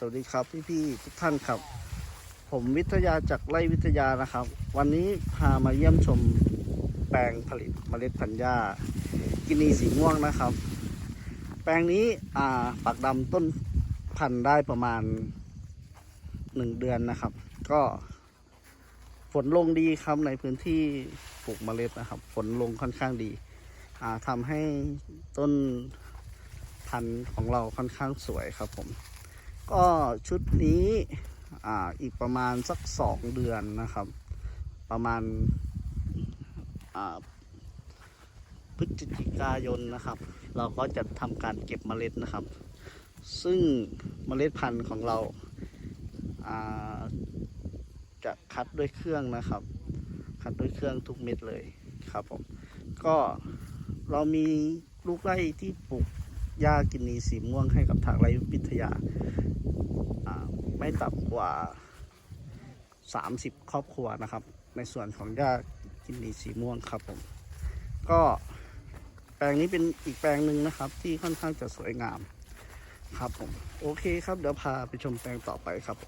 สวัสดีครับพี่ๆทุกท่านครับ ผมวิทยาจากไร่วิทยานะครับ วันนี้พามาเยี่ยมชมแปลงผลิตเมล็ดพันธุ์หญ้ากินีสีม่วงนะครับ แปลงนี้อ่าปักดำต้นพันธุ์ได้ประมาณหนึ่งเดือนนะครับ ก็ฝนลงดีครับในพื้นที่ปลูกเมล็ดนะครับ ฝนลงค่อนข้างดีอ่าทำให้ต้นพันธุ์ของเราค่อนข้างสวยครับผม ก็ชุดนี้อ่าอีกประมาณสักสองเดือนนะครับ ประมาณอ่าพฤศจิกายนนะครับ เราก็จะทำการเก็บเมล็ดนะครับ ซึ่งเมล็ดพันธุ์ของเราอ่าจะคัดด้วยเครื่องนะครับ คัดด้วยเครื่องทุกเม็ดเลยครับผมก็เรามีลูกไร่ที่ปลูก หญ้ากินนีสีม่วงให้กับทางไรวิทยา ไม่ต่ำกว่า 30 ครอบครัวนะครับ ในส่วนของหญ้ากินนีสีม่วงครับผม ก็แปลงนี้เป็นอีกแปลงหนึ่งนะครับ ที่ค่อนข้างจะสวยงามครับผม โอเคครับ เดี๋ยวพาไปชมแปลงต่อไปครับ